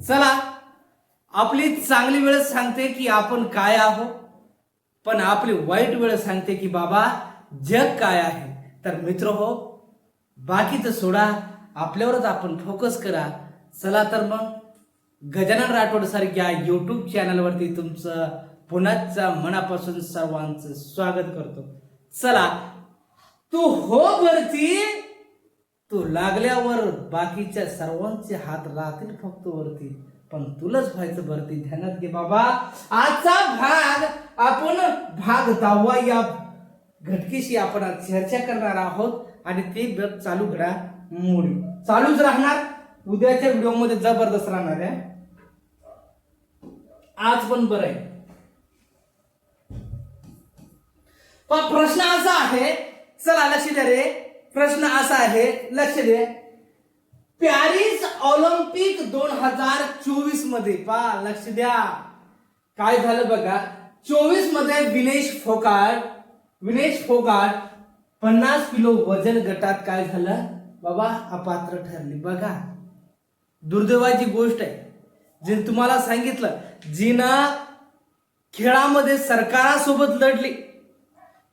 चला आपली चांगली वेळ सांगते की आपण काय आहोत पण आपली वाईट वेळ सांगते की बाबा जग काय आहे. तर मित्र हो बाकीचं सोडा आपल्यावरच आपण फोकस करा. चला तर मग गजानन राठोड सारख्या यूट्यूब चॅनलवरती तुमचं पुन्हाच्या मनापासून सर्वांचं स्वागत करतो. चला तू हो भरती तो लागल्यावर बाकीच्या सर्वांचे हात राहतील फक्त वरती. पण तुलाच व्हायचं भरती ध्यानात घे बाबा. आजचा भाग आपण भाग दहावा या घटकेशी आपण आज चर्चा करणार आहोत आणि ते व्रत चालू घडा मुळे चालूच राहणार. उद्याच्या व्हिडिओमध्ये जबरदस्त राहणार आहे. आज पण बरं आहे. पण प्रश्न असा आहे चला लक्ष द्या रे. प्रश्न असा आहे लक्ष दे. पॅरिस ऑलिम्पिक दोन हजार चोवीसमध्ये पा लक्ष द्या. काय झालं बघा चोवीसमध्ये विनेश फोगाट विनेश फोगाट पन्नास किलो वजन गटात काय झालं? बाबा अपात्र ठरली. बघा दुर्दैवाची गोष्ट आहे. जे तुम्हाला सांगितलं जिनं खेळामध्ये सरकारासोबत लढली.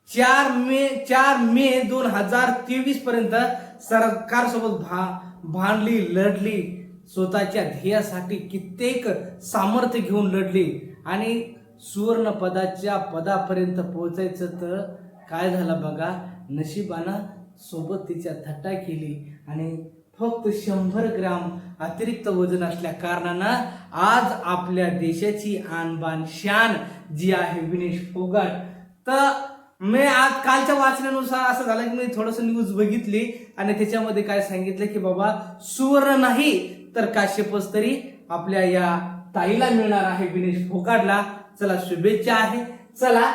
चार मे चार मे दोन हजार तेवीस पर्यंत सरकारसोबत भा भांडली लढली. स्वतःच्या ध्येयासाठी कित्येक सामर्थ्य घेऊन लढली. आणि सुवर्ण पदाच्या पदापर्यंत पोहोचायचं तर काय झालं बघा? नशिबानं सोबत तिच्या थट्टा केली. आणि फक्त शंभर ग्राम अतिरिक्त वजन असल्या कारणानं आज आपल्या देशाची आणबाण शान जी आहे विनेश फोगाट. तर मी आज कालच्या वाचण्यानुसार असं झालं की मी थोडस न्यूज बघितली आणि त्याच्यामध्ये काय सांगितलं की बाबा सुवर्ण नाही तर काश्यपच तरी आपल्या या ताईला मिळणार आहे विनेश फोकाडला चला शुभेच्छा आहे. चला.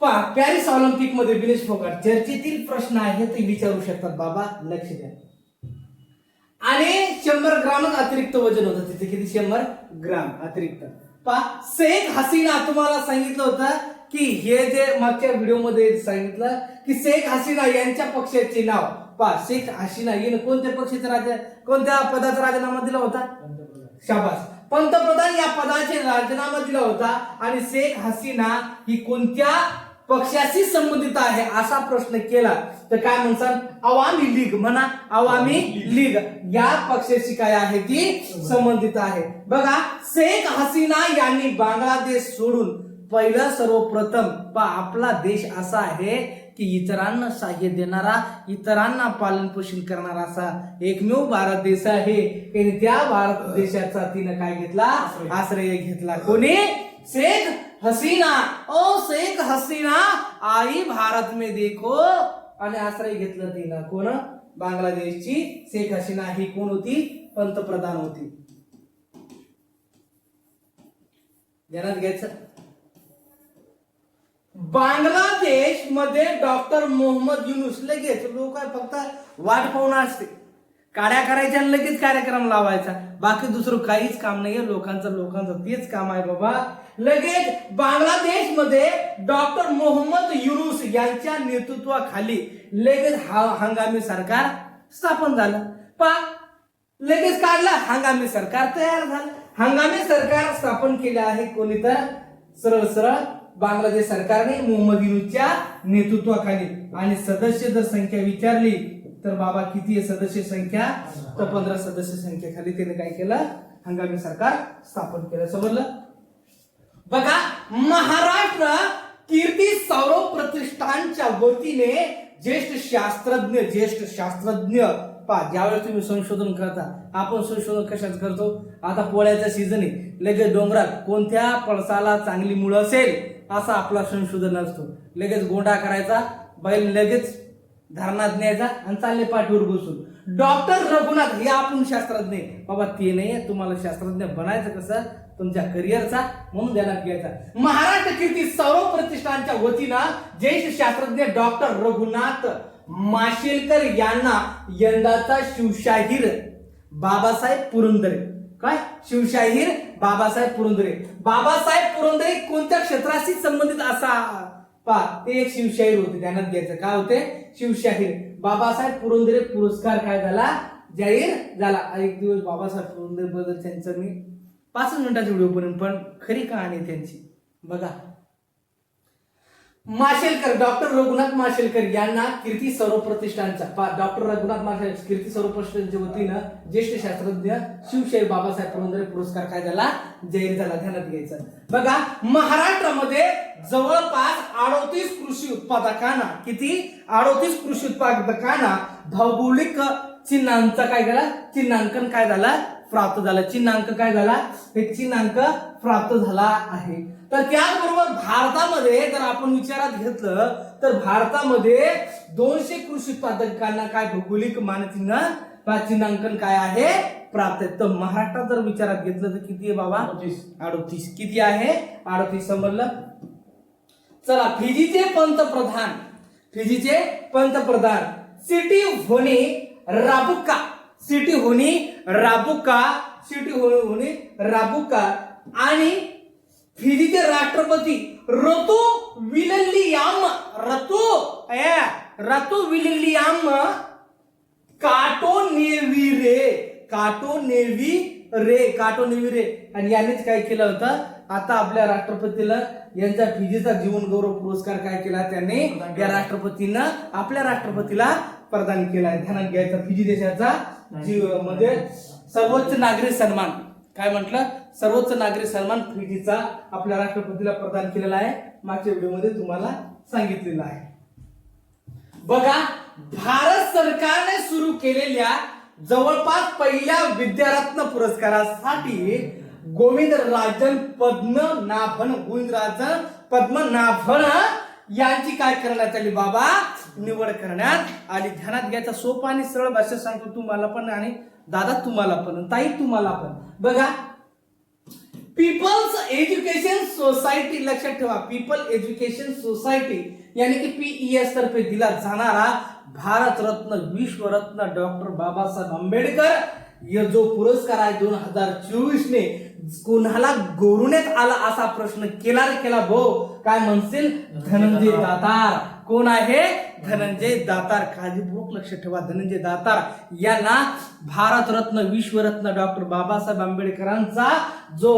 पहा पॅरिस ऑलिम्पिकमध्ये विनेश फोगाट चर्चेतील प्रश्न आहे ते विचारू शकतात बाबा लक्ष द्या. आणि शंभर ग्रामच अतिरिक्त वजन होतं तिथे. किती? शंभर ग्राम अतिरिक्त. पा शेख हसीना तुम्हाला सांगितलं होतं की हे जे मागच्या व्हिडिओमध्ये सांगितलं की शेख हसीना यांच्या पक्षाचे नाव. पा शेख हसीना हिनं कोणत्या पक्षाचा राजा कोणत्या पदाचा राजीनामा दिला होता? शाबास. पंतप्रधान या पदाचे राजीनामा दिला होता आणि शेख हसीना ही कोणत्या पक्षाशी संबंधित आहे असा प्रश्न केला. तर काय म्हणतात अवामी लीग म्हणा अवामी लीग या पक्षाशी काय आहे ती संबंधित आहे. बघा शेख हसीना यांनी बांगलादेश सोडून पहिलं सर्वप्रथम पा आपला देश असा आहे की इतरांना सहाय्य देणारा इतरांना पालन पोषण करणारा असा एकमेव भारत देश आहे. आणि त्या भारत देशाचा तिनं काय घेतला? आश्रय घेतला. कोणी? शेख हसीना. ओ शेख हसीना आई भारत में देखो. आणि आश्रय घेतलं तिनं. कोण? बांगलादेशची शेख हसीना. ही कोण होती? पंतप्रधान होती. ध्यानात घ्यायचं? बांगलादेशमध्ये डॉक्टर मोहम्मद युनुस लगेच लोक फक्त वाट पाहून असते. काड्या करायच्या लगेच कार्यक्रम लावायचा. बाकी दुसरं काहीच काम नाहीये. लोकांचं लोकांचं तेच काम आहे बाबा. लगेच बांगलादेशमध्ये डॉक्टर मोहम्मद युनुस यांच्या नेतृत्वाखाली लगेच हा हंगामी सरकार स्थापन झालं. पा लगेच काढलं हंगामी सरकार तयार झालं. हंगामी सरकार स्थापन केले आहे कोणी तर? सरळ सरळ बांगलादेश सरकारने मोहम्मद युनुसच्या नेतृत्वाखाली आणि सदस्य जर संख्या विचारली तर बाबा किती आहे सदस्य संख्या? तर पंधरा सदस्य संख्येखाली त्याने काय केलं? हंगामी सरकार स्थापन केलं. समजलं बघा महाराष्ट्र कीर्ती सौरव प्रतिष्ठानच्या वतीने ज्येष्ठ शास्त्रज्ञ ज्येष्ठ शास्त्रज्ञ पा ज्यावेळेस तुम्ही संशोधन करता आपण संशोधन कशाच करतो? आता पोळ्याचा सीझन आहे. लगेच डोंगरात कोणत्या पळसाला चांगली मुळं असेल? असा आपला संशोधन असतो. लगेच गोंडा करायचा बैल लगेच धरणात न्यायचा आणि चालले पाठीवर बसून. डॉक्टर रघुनाथ हे आपण शास्त्रज्ञ. बाबा ते नाही तुम्हाला शास्त्रज्ञ बनायचं कसं? तुमच्या करिअरचा म्हणून ध्यानात घ्यायचा. महाराष्ट्र कीर्ती सौरव प्रतिष्ठानच्या वतीनं ज्येष्ठ शास्त्रज्ञ डॉक्टर रघुनाथ माशेलकर यांना यंदाचा शिवशाहीर बाबासाहेब पुरंदरे. काय? शिवशाहीर बाबासाहेब पुरंदरे. बाबासाहेब पुरंदरे कोणत्या क्षेत्राशी संबंधित असा? पा ते एक शिवशाहीर होते ध्यानात घ्यायचं. काय होते? शिवशाहीर. बाबासाहेब पुरंदरे पुरस्कार काय झाला? जाहीर झाला. एक दिवस बाबासाहेब पुरंदरेबद्दल त्यांचं मी पाच मिनिटाचा व्हिडिओ बनवून पण खरी कहाणी त्यांची. बघा. माशेलकर डॉक्टर रघुनाथ माशेलकर यांना कीर्ती सौरव प्रतिष्ठानच्या डॉक्टर रघुनाथ माशेलकर कीर्ती सौरव प्रतिष्ठानच्या वतीनं ज्येष्ठ शास्त्रज्ञ शिवशाही बाबासाहेब पुरंदरे पुरस्कार काय झाला जाहीर झाला ध्यानात घ्यायचं. बघा महाराष्ट्रामध्ये जवळपास अडोतीस कृषी उत्पादकांना किती? अडोतीस कृषी उत्पादकांना भौगोलिक चिन्हांचा काय झाला चिन्हांकन काय झाला प्राप्त झालं. चिन्हांक काय झाला? हे चिन्हांक प्राप्त झाला आहे. तर त्याचबरोबर भारतामध्ये जर आपण विचारात घेतलं तर भारतामध्ये दोनशे कृषी उत्पादकांना काय भौगोलिक मानचिन्ह चिन्हांकन काय आहे प्राप्त आहे? तर महाराष्ट्रात जर विचारात घेतलं तर किती आहे बाबा? अडोतीस. किती आहे? अडोतीस समजलं चला फिजीचे पंतप्रधान फिजीचे पंतप्रधान Sitiveni Rabuka Sitiveni Rabuka Sitiveni Rabuka आणि फिजीचे राष्ट्रपती Ratu William Ratu Ratu William Katonivere Katonivere काटो नेव्ही रे. आणि यांनीच काय केलं होतं? आता आपल्या राष्ट्रपतीला यांचा फिजीचा जीवन गौरव पुरस्कार काय केला? त्यांनी या राष्ट्रपतीनं आपल्या राष्ट्रपतीला प्रदान केला. ध्यानात घ्यायचा. फिजी देशाचा जीव म्हणजे सर्वोच्च नागरिक सन्मान. काय म्हटलं? सर्वोच्च नागरिक सन्मान फिजीचा आपल्या राष्ट्रपतीला प्रदान केलेला आहे. मागच्या व्हिडिओमध्ये तुम्हाला सांगितलेलं आहे. बघा भारत सरकारने सुरू केलेल्या जवळपास पहिल्या विद्यारत्न पुरस्कारासाठी गोविंद राजन पद्मनाभन गोविंद राजन पद्मनाभन यांची काय करण्यात आली बाबा? निवड करण्यात आली. ध्यानात घ्यायचा सोपा आणि सरळ भाषेत सांगतो तुम्हाला पण आणि दादा तुम्हाला पण ताई तुम्हाला पण. बघा पीपल्स एज्युकेशन सोसायटी लक्षात ठेवा पीपल एज्युकेशन सोसायटी यानी की पीईएस तर्फे दिला जाणारा भारतरत्न विश्वरत्न डॉक्टर बाबासाहेब आंबेडकर. या जो पुरस्कार आहे दोन हजार चोवीस ने कोणाला गौरवण्यात आला असा प्रश्न केला रे केला भाऊ काय म्हणतील धनंजय दातार. कोण आहे? धनंजय दातार. काळजीपूर्वक लक्ष ठेवा. धनंजय दातार यांना भारतरत्न विश्वरत्न डॉक्टर बाबासाहेब आंबेडकरांचा जो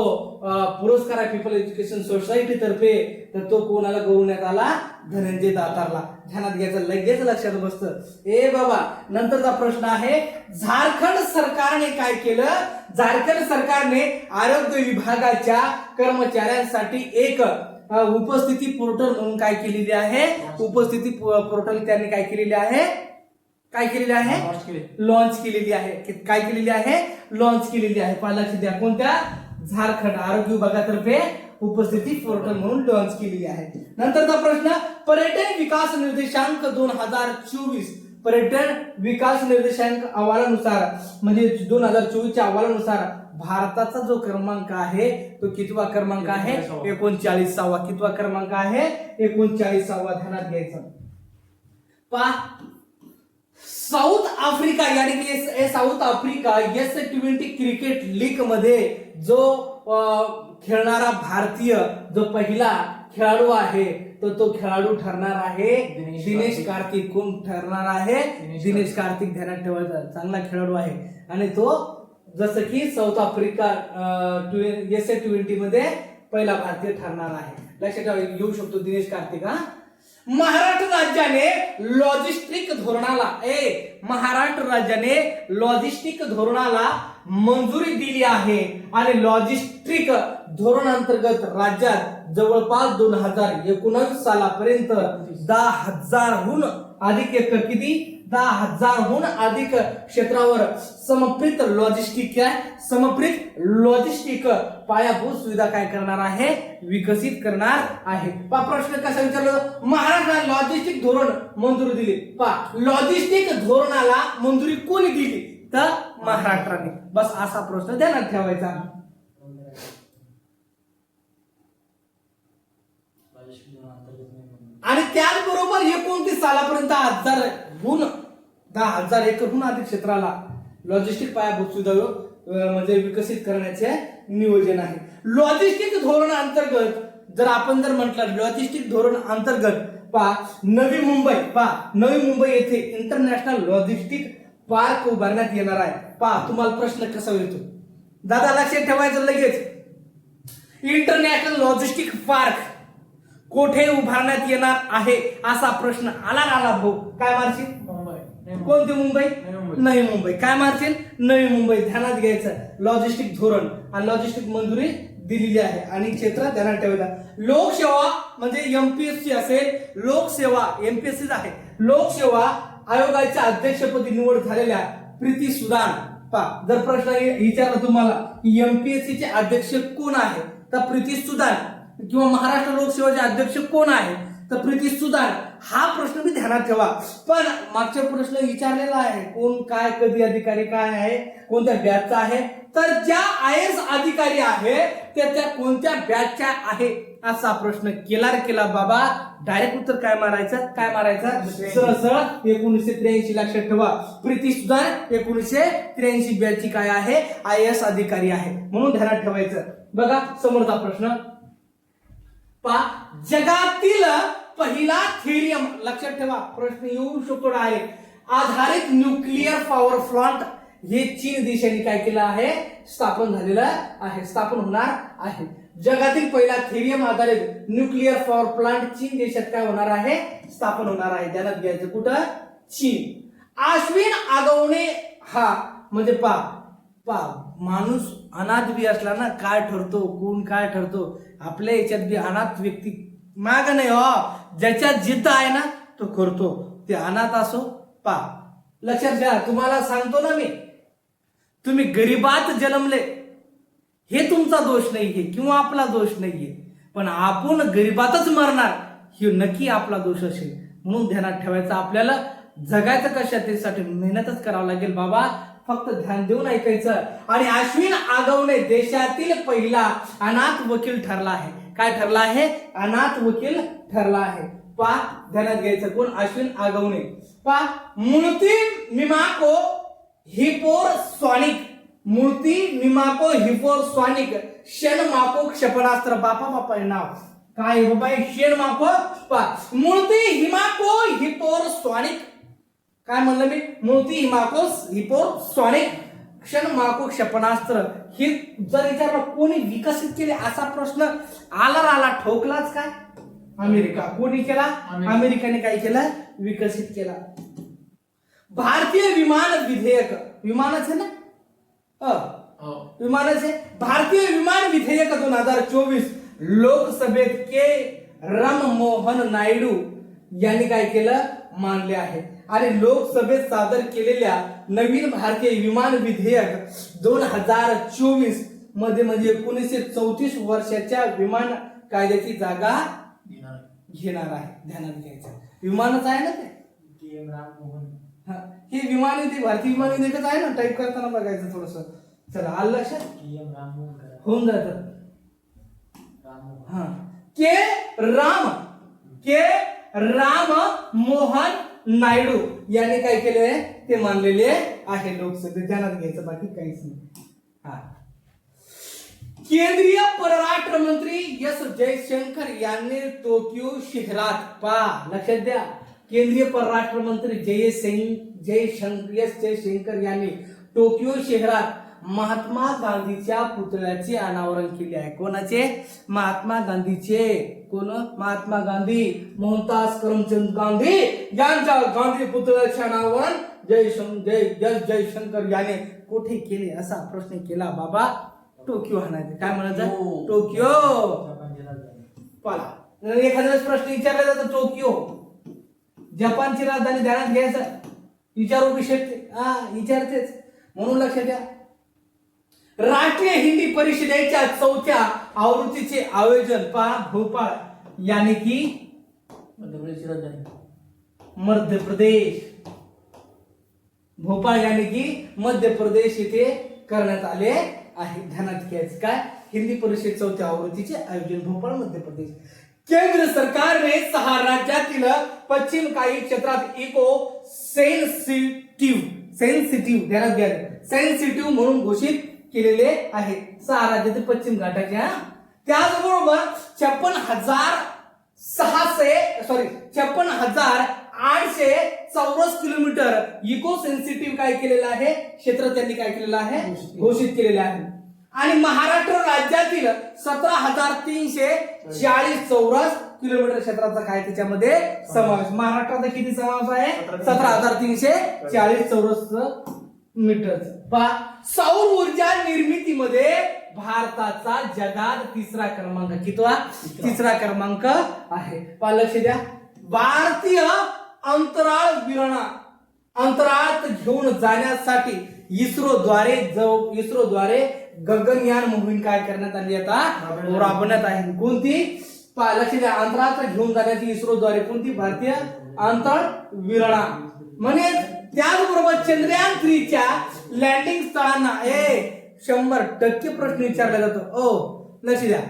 पुरस्कार आहे पीपल एज्युकेशन सोसायटी तर्फे तर तो कोणाला गौरवण्यात आला? धनंजय दातारला. ध्यानात घ्यायचं लगेच लक्षात बसतं. ए बाबा नंतरचा प्रश्न आहे झारखंड सरकारने काय केलं? झारखंड सरकारने आरोग्य विभागाच्या कर्मचाऱ्यांसाठी एक उपस्थिती पोर्टल म्हणून काय केलेली आहे? उपस्थिती पोर्टल त्यांनी काय केलेली आहे? काय केलेली आहे? लॉन्च केलेली आहे. काय केलेली आहे? लॉन्च केलेली आहे. पहा लक्ष द्या. कोणत्या? झारखंड आरोग्य विभागातर्फे उपस्थिती पोर्टल म्हणून लॉन्च केलेली आहे. नंतरचा प्रश्न पर्यटन विकास निर्देशांक दोन हजार चोवीस. पर्यटन विकास निर्देशांक अहवालानुसार म्हणजे दोन हजार चोवीसच्या अहवालानुसार भारताचा जो क्रमांक आहे तो कितवा क्रमांक आहे? एकोणचाळीसावा. कितवा क्रमांक आहे? एकोणचाळीसावा ध्यानात घ्यायचा. पहा. साऊथ आफ्रिका यानी A South Africa S twenty cricket लीगमध्ये जो खेळणारा भारतीय जो पहिला खेळाडू आहे तर तो खेळाडू ठरणार आहे. दिनेश कार्तिक. कोण ठरणार आहे? दिनेश दिनेश कार्तिक ध्यानात ठेवायचा. चांगला खेळाडू आहे. आणि तो जसं की South Africa S A twenty मध्ये पहिला भारतीय ठरणार आहे. लक्षात ठेवा येऊ शकतो दिनेश कार्तिक हा. महाराष्ट्र राज्याने लॉजिस्टिक धोरणाला ए महाराष्ट्र राज्याने लॉजिस्टिक धोरणाला मंजुरी दिली आहे. आणि लॉजिस्टिक धोरणांतर्गत राज्यात जवळपास दोन हजार एकोणावीस सालापर्यंत दहा हजारहून अधिक एकर किती? दहा हजारहून अधिक क्षेत्रावर समर्पित लॉजिस्टिक काय समर्पित लॉजिस्टिक पायाभूत सुविधा काय करणार आहे? विकसित करणार आहे. पा प्रश्न कसा विचारला जातो? लॉजिस्टिक धोरण मंजुरी दिली. पा लॉजिस्टिक धोरणाला मंजुरी कोणी दिली? तर महाराष्ट्राने. बस असा प्रश्न ध्यानात ठेवायचा. आणि त्याचबरोबर एकोणतीस सालापर्यंत हजार हजारहून दहा हजार एकरहून अधिक क्षेत्राला लॉजिस्टिक पायाभूत सुविधा म्हणजे विकसित करण्याचे नियोजन आहे. लॉजिस्टिक धोरण अंतर्गत जर आपण जर म्हटलं लॉजिस्टिक धोरण अंतर्गत पहा नवी मुंबई पहा नवी मुंबई येथे इंटरनॅशनल लॉजिस्टिक पार्क उभारण्यात येणार आहे. पहा तुम्हाला प्रश्न कसा येतो दादा लक्षात ठेवायचं लगेच. इंटरनॅशनल लॉजिस्टिक पार्क कोठे उभारण्यात येणार आहे असा प्रश्न आला आला भाऊ? काय मारशील? मुंबई. कोणती मुंबई? नवी मुंबई. काय मारशील? नवी मुंबई. ध्यानात घ्यायचं. लॉजिस्टिक धोरण. आणि लॉजिस्टिक मंजुरी दिलेली आहे. आणि क्षेत्र ध्यानात ठेवायचं. लोकसेवा म्हणजे एमपीएससी असेल लोकसेवा एमपीएससी आहे. लोकसेवा आयोगाच्या अध्यक्षपदी निवड झालेल्या प्रीती सुदान. पा जर प्रश्न विचारला तुम्हाला एमपीएससी चे अध्यक्ष कोण आहे? तर प्रीती सुदान. किंवा महाराष्ट्र लोकसेवाचे अध्यक्ष कोण आहे? तर प्रीती सुदान. हा प्रश्न मी ध्यानात ठेवा. पण मागचा प्रश्न विचारलेला आहे कोण काय कधी अधिकारी काय आहे कोणत्या बॅचचा आहे? तर ज्या आय एस अधिकारी आहे त्या त्या कोणत्या बॅचच्या आहे? असा प्रश्न केला रे केला बाबा. डायरेक्ट उत्तर काय मारायचं? काय मारायचं? सरळ सरळ एकोणीसशे त्र्याऐंशी लक्षात ठेवा. प्रीती सुदान एकोणीसशे त्र्याऐंशी बॅचची काय आहे? आय एस अधिकारी आहे. म्हणून ध्यानात ठेवायचं. बघा समोरचा प्रश्न. पा जगातील पहिला थेरियम. लक्षात ठेवा प्रश्न येऊ शकतो डायरेक्ट आधारित न्यूक्लिअर पॉवर प्लांट हे चीन देशाने काय केलं आहे? स्थापन झालेलं आहे. स्थापन होणार आहे. जगातील पहिला थेरियम आधारित न्यूक्लिअर पॉवर प्लांट चीन देशात काय होणार आहे? स्थापन होणार आहे. ध्यानात घ्यायचं कुठं? चीन. आश्विन आगवणे हा म्हणजे पा पा माणूस अनाथ बी असला ना काय ठरतो कोण काय ठरतो? आपल्या याच्यात बी अनाथ व्यक्ती माग नाही हो. ज्याच्यात जिद्द आहे ना तो करतो. ते अनाथ असो पा. लक्षात घ्या तुम्हाला सांगतो ना मी. तुम्ही गरीबात जन्मले. हे तुमचा दोष नाहीये किंवा आपला दोष नाहीये. पण आपण गरीबातच मरणार हे नक्की आपला दोष असेल. म्हणून ध्यानात ठेवायचं आपल्याला. जगायचं कशा त्यासाठी मेहनतच करावं लागेल बाबा. फक्त ध्यान देऊन ऐकायचं. आणि अश्विन आगवणे देशातील पहिला अनाथ वकील ठरला आहे. काय ठरला आहे? अनाथ वकील ठरला आहे. पा ध्यानात घ्यायचं कोण? अश्विन आगवणे. पा मूर्ती मिमाको हिपोर स्वानिक मूर्ती निमाको हिपोर स्वानिक शन माको क्षेपणास्त्र. बापा बापा नाव. काय बाबा हे? शेण माको? पा मूर्ती हिमाको हिपोर स्वानिक काय म्हणलं मी? मूर्ती हिमाको हिपोर स्वानिक क्षण माको क्षेपणास्त्र हे जर विचारलं कोणी विकसित केले असा प्रश्न आला आला ठोकलाच काय? अमेरिका. कोणी केला? अमेरिका. अमेरिकेने काय केलं? विकसित केला. भारतीय विमान विधेयक. विमानच आहे ना? हो. विमानाचे भारतीय विमान विधेयक दोन हजार चोवीस लोकसभेत के. राम मोहन नायडू यांनी काय केलं? मानले आहे. आणि लोकसभेत सादर केलेल्या नवीन भारतीय विमान विधेयक दोन हजार चोवीसमध्ये म्हणजे एकोणीसशे चौतीस वर्षाच्या विमान कायद्याची जागा घेणार आहे ध्यानात घ्यायचं. विमानच आहे ना ते? हा, विमान ते भारतीय विमान विधेयकच आहे ना? टाईप करताना बघायचं थोडस. चला आलं लक्षात. होऊन जात. हा. के राम के राम मोहन नायडू यांनी काय केले ते मानलेले आहे लोकसभेत. ध्यानात घ्यायचं बाकी काहीच नाही. हा. केंद्रीय परराष्ट्र मंत्री एस जयशंकर यांनी टोकियो शहरात पा लक्षात द्या केंद्रीय परराष्ट्र मंत्री जयशं जयशंकर एस जयशंकर यांनी टोकियो शहरात महात्मा गांधीच्या पुतळ्याचे अनावरण केले आहे. कोणाचे? महात्मा गांधीचे. कोण? महात्मा गांधी मोहनदास करमचंद गांधी यांच्या गांधी पुतळ्याचे अनावरण. जयशं जय जय जयशंकर याने कुठे केले असा प्रश्न केला बाबा? टोकियो हाणायचं. काय म्हणायचं. टोकियो. पाला. एखाद्या वेळेस प्रश्न विचारला जातो टोकियो. जपानची राजधानी ध्यानात घ्यायचं? विचारू शकते हा विचारतेच. म्हणून लक्षात द्या राष्ट्रीय हिंदी परिषदेच्या चौथ्या आवृत्तीचे आयोजन पहा. भोपाळ याने की मध्य राजधानी मध्य प्रदेश भोपाळ याने की मध्य प्रदेश येथे करण्यात आले आहे. ध्यानात घ्यायचं काय? हिंदी परिषद चौथ्या आवृत्तीचे आयोजन भोपाळ मध्य प्रदेश केंद्र सरकारने सहा राज्यातील पश्चिम काही क्षेत्रात इको सेन्सिटिव्ह सेन्सिटिव्ह ध्यानात घ्या. सेन्सिटिव्ह म्हणून घोषित केलेले आहे सहा राज्यातील पश्चिम घाटाच्या त्याचबरोबर छप्पन हजार सहाशे सॉरी छप्पन हजार आठशे चौरस किलोमीटर इको सेन्सिटिव्ह काय केलेलं आहे? क्षेत्र त्यांनी काय केलेलं आहे? घोषित. घोषित केलेलं आहे. आणि महाराष्ट्र राज्यातील सतरा हजार तीनशे चाळीस चौरस किलोमीटर क्षेत्राचा काय त्याच्यामध्ये? समावेश. महाराष्ट्राचा किती समावेश आहे? सतरा हजार तीनशे चाळीस चौरस मीटर पहा. सौर ऊर्जा निर्मितीमध्ये भारताचा जगात तिसरा क्रमांक कितवा? तिसरा क्रमांक आहे. लक्ष द्या. भारतीय अंतराळ विरणा अंतराळात घेऊन जाण्यासाठी इस्रोद्वारे जो इस्रोद्वारे गगनयान मोहीम काय करण्यात आली आता? राबवण्यात आहे. कोणती? लक्ष द्या. अंतराळात घेऊन जाण्याची इस्रोद्वारे कोणती? भारतीय अंतराळ विरणा. म्हणजे त्याचबरोबर चंद्रयान थ्रीच्या लँडिंग स्थळांना ए शंभर टक्के प्रश्न विचारला जातो. ओ लक्ष द्या.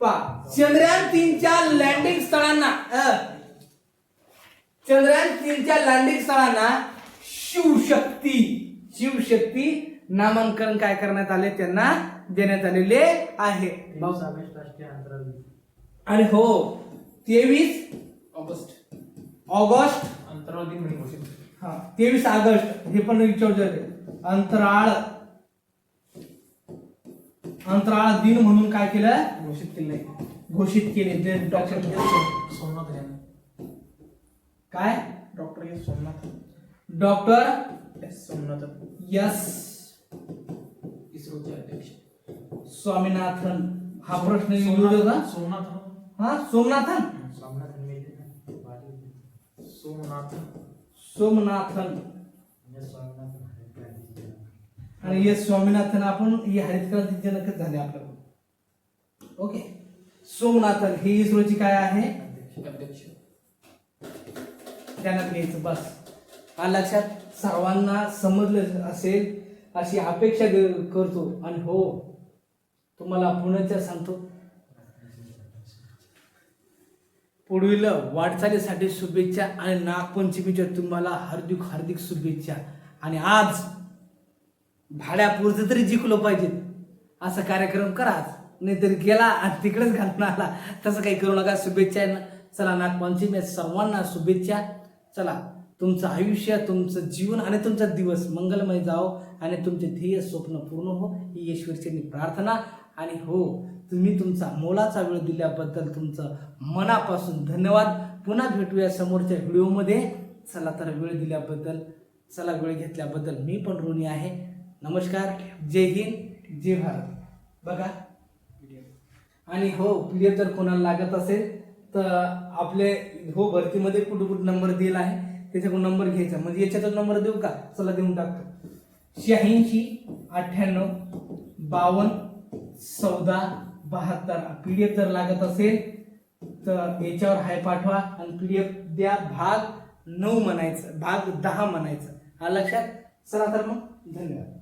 पहा चंद्रयान तीनच्या लँडिंग स्थळांना चंद्रयान तीनच्या लँडिंग स्थळांना शिवशक्ती शिवशक्ती नामांकन काय करण्यात आले? त्यांना देण्यात आलेले आहे. आणि हो तेवीस ऑगस्ट. ऑगस्ट. अंतराळ दिन म्हणून घोषित केले. हा तेवीस ऑगस्ट. हे पण विचारले अंतराळ. अंतराळ दिन म्हणून काय केलं? घोषित केले घोषित केले. डॉक्टर सोमनाथ यांनी. काय? Doctor S Somnath. Doctor S Somnath. Yes इस्रोचे अध्यक्ष. स्वामीनाथन. हा प्रश्न होता? सोमनाथ. हा? सोमनाथन? सोमनाथन स्वामीनाथ महाराज आणि यस स्वामीनाथन आपण ही हरित क्रांती जनकच झाले आपल्याला ओके सोमनाथन ही इस्रोची काय आहे? अध्यक्ष. ध्यानात घ्यायचं बस. हा लक्षात सर्वांना समजलं असेल अशी अपेक्षा करतो. आणि हो तुम्हाला पुण्याच्या सांगतो. पुढील वाटचालीसाठी शुभेच्छा आणि नागपंचमीच्या तुम्हाला हार्दिक हार्दिक शुभेच्छा. आणि आज भाड्यापुरतं तरी जिंकलो पाहिजेत असा कार्यक्रम कराच नाहीतर गेला आणि तिकडेच घालून आला. तसं काही करू नका. शुभेच्छा आहे ना. चला नागपंचमी सर्वांना शुभेच्छा. चला तुमचं आयुष्य तुमचं जीवन आणि तुमचा दिवस मंगलमय जाओ आणि तुमचे ध्येय स्वप्न पूर्ण हो. ही ईश्वरची प्रार्थना आणि हो तुम्ही तुमचा मोलाचा वेळ दिल्याबद्दल तुमचं मनापासून धन्यवाद. पुन्हा भेटूया समोरच्या व्हिडिओमध्ये. चला तर वेळ दिल्याबद्दल चला वेळ घेतल्याबद्दल मी पण ऋणी आहे. नमस्कार जय हिंद जय भारत. बघा आणि हो पी डी एफ जर कोणाला लागत असेल तर आपले हो भरतीमध्ये कुठं कुठं नंबर दिला आहे त्याच्याकडून नंबर घ्यायचा. म्हणजे याच्यातच नंबर देऊ का? चला देऊन टाकतो. शहाऐंशी अठ्ठ्याण्णव बावन्न चौदा बहात्तर. पी डी एफ जर लागत असेल तर याच्यावर हाय पाठवा आणि पी डी एफ द्या. भाग नऊ म्हणायचं भाग दहा म्हणायचं. हा लक्षात? चला तर मग धन्यवाद.